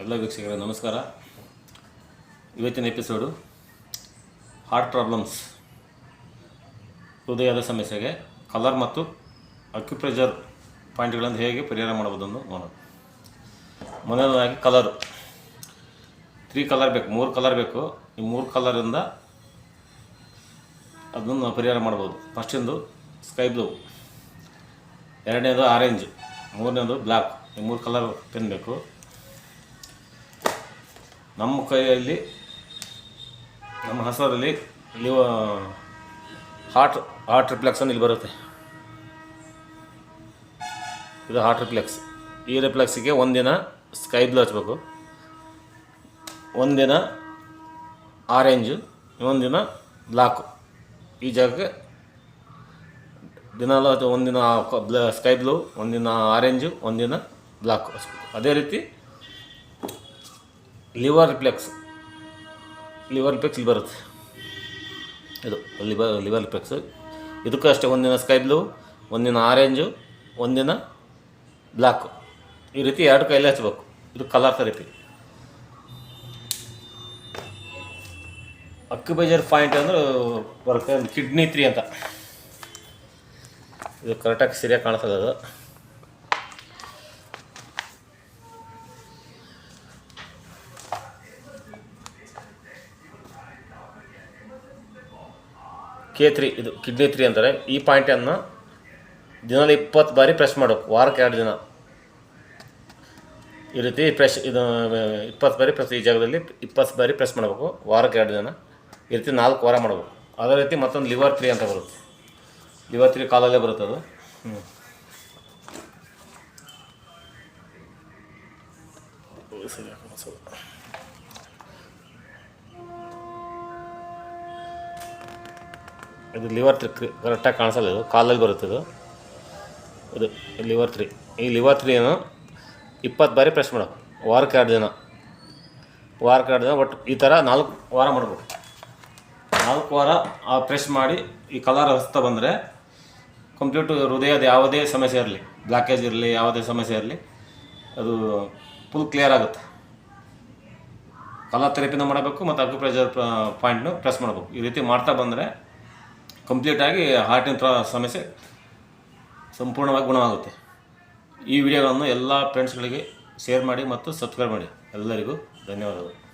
ಎಲ್ಲ ವೀಕ್ಷಕರ, ನಮಸ್ಕಾರ. ಇವತ್ತಿನ ಎಪಿಸೋಡು ಹಾರ್ಟ್ ಪ್ರಾಬ್ಲಮ್ಸ್ ಹೃದಯದ ಸಮಸ್ಯೆಗೆ ಕಲರ್ ಮತ್ತು ಅಕ್ಯುಪ್ರೆಷರ್ ಪಾಯಿಂಟ್ಗಳನ್ನು ಹೇಗೆ ಪರಿಹಾರ ಮಾಡಬಹುದನ್ನು ನೋಡೋಣ. ಮೊದಲನೇದಾಗಿ ಕಲರ್ ತ್ರೀ ಕಲರ್ ಬೇಕು, ಮೂರು ಕಲರ್ ಬೇಕು. ಈ ಮೂರು ಕಲರಿಂದ ಅದನ್ನು ನಾವು ಪರಿಹಾರ ಮಾಡ್ಬೋದು ಫಸ್ಟಿಂದು ಸ್ಕೈ ಬ್ಲೂ ಎರಡನೇದು ಆರೆಂಜ್ ಮೂರನೇದು ಬ್ಲ್ಯಾಕ್ ಈ ಮೂರು ಕಲರ್ ಪೆನ್ ಬೇಕು. ನಮ್ಮ ಕೈಯಲ್ಲಿ, ನಮ್ಮ ಹಸರಲ್ಲಿ ಇಲ್ಲಿ ಹಾರ್ಟ್ ಹಾರ್ಟ್ ರಿಫ್ಲೆಕ್ಸ್ ಇಲ್ಲಿ ಬರುತ್ತೆ. ಇದು ಹಾರ್ಟ್ ರಿಫ್ಲೆಕ್ಸ್ ಈ ರಿಪ್ಲೆಕ್ಸಿಗೆ ಒಂದಿನ ಸ್ಕೈ ಬ್ಲೂ ಹಚ್ಬೇಕು. ಒಂದಿನ ಆರೆಂಜು ಒಂದಿನ ಬ್ಲಾಕು ಈ ಜಾಗಕ್ಕೆ ದಿನಾಲು ಅಥವಾ ಒಂದಿನ ಸ್ಕೈ ಬ್ಲೂ ಒಂದಿನ ಆರೆಂಜು ಒಂದಿನ ಬ್ಲಾಕ್ ಹಚ್ಬೇಕು. ಅದೇ ರೀತಿ ಲಿವರ್ ರಿಫ್ಲೆಕ್ಸ್ ಲಿವರ್ ರಿಫ್ಲೆಕ್ಸ್ ಇಲ್ಲಿ ಬರುತ್ತೆ. ಇದು ಲಿವರ್ ಲಿವರ್ ರಿಫ್ಲೆಕ್ಸ್ ಇದಕ್ಕೂ ಅಷ್ಟೇ ಒಂದಿನ ಸ್ಕೈ ಬ್ಲೂ ಒಂದಿನ ಆರೆಂಜು ಒಂದಿನ ಬ್ಲ್ಯಾಕು ಈ ರೀತಿ ಎರಡು ಕೈಲಿ ಹಚ್ಚಬೇಕು ಇದು ಕಲರ್ ಥೆರಪಿ ಅಕ್ಯುಬೈಜರ್ ಪಾಯಿಂಟ್ ಅಂದ್ರೆ ಬರುತ್ತೆ, ಕಿಡ್ನಿ ತ್ರೀ ಅಂತ. ಇದು ಕರೆಕ್ಟಾಗಿ ಸರಿಯಾಗಿ ಕಾಣಿಸ್ತದೆ ಅದು. ಕೆ ತ್ರೀ ಇದು ಕಿಡ್ನಿ ತ್ರೀ ಅಂತಾರೆ ಈ ಪಾಯಿಂಟನ್ನು ದಿನದಲ್ಲಿ ಇಪ್ಪತ್ತು ಬಾರಿ ಪ್ರೆಸ್ ಮಾಡಬೇಕು. ವಾರಕ್ಕೆ ಎರಡು ದಿನ. ಈ ರೀತಿ ಪ್ರೆಸ್ ಇದು, ಇಪ್ಪತ್ತು ಬಾರಿ ಪ್ರೆಸ್ ಈ ಜಾಗದಲ್ಲಿ ಇಪ್ಪತ್ತು ಬಾರಿ ಪ್ರೆಸ್ ಮಾಡಬೇಕು. ವಾರಕ್ಕೆ ಎರಡು ದಿನ. ಈ ರೀತಿ ನಾಲ್ಕು ವಾರ ಮಾಡಬೇಕು. ಅದೇ ರೀತಿ ಮತ್ತೊಂದು ಲಿವರ್ ತ್ರೀ ಅಂತ ಬರುತ್ತೆ. ಲಿವರ್ ತ್ರೀ ಕಾಲಲ್ಲೇ ಬರುತ್ತೆ ಅದು. ಹ್ಞೂ ಇದು ಲಿವರ್ ತ್ರೀ ಕರೆಕ್ಟಾಗಿ ಕಾಣಿಸಲ್ಲ ಇದು. ಕಾಲಲ್ಲಿ ಬರುತ್ತೆ ಇದು. ಇದು ಲಿವರ್ ತ್ರೀ ಈ ಲಿವರ್ ತ್ರೀನು ಇಪ್ಪತ್ತು ಬಾರಿ ಪ್ರೆಸ್ ಮಾಡೋ. ವಾರಕ್ಕೆ ಎರಡು ದಿನ. ವಾರಕ್ಕೆ ಎರಡು ದಿನ ಒಟ್ಟು ಈ ಥರ ನಾಲ್ಕು ವಾರ ಮಾಡಬೇಕು. ನಾಲ್ಕು ವಾರ ಆ ಪ್ರೆಸ್ ಮಾಡಿ ಈ ಕಲರ್ ಹಸ್ತಾ ಬಂದರೆ ಕಂಪ್ಲೀಟು ಹೃದಯದ ಯಾವುದೇ ಸಮಸ್ಯೆ ಇರಲಿ. ಬ್ಲಾಕೇಜ್ ಇರಲಿ, ಯಾವುದೇ ಸಮಸ್ಯೆ ಇರಲಿ, ಅದು ಫುಲ್ ಕ್ಲಿಯರ್ ಆಗುತ್ತೆ. ಕಲರ್ ಥೆರಪಿನ ಮಾಡಬೇಕು ಮತ್ತು ಅಕ್ಯುಪ್ರೆಷರ್ ಪಾಯಿಂಟ್ನು ಪ್ರೆಸ್ ಮಾಡಬೇಕು. ಈ ರೀತಿ ಮಾಡ್ತಾ ಬಂದರೆ ಕಂಪ್ಲೀಟಾಗಿ ಹಾರ್ಟಿನ ಪ್ರ ಸಮಸ್ಯೆ ಸಂಪೂರ್ಣವಾಗಿ ಗುಣವಾಗುತ್ತೆ. ಈ ವಿಡಿಯೋಗಳನ್ನು ಎಲ್ಲ ಫ್ರೆಂಡ್ಸ್ಗಳಿಗೆ ಶೇರ್ ಮಾಡಿ ಮತ್ತು ಸಬ್ಸ್ಕ್ರೈಬ್ ಮಾಡಿ. ಎಲ್ಲರಿಗೂ ಧನ್ಯವಾದಗಳು.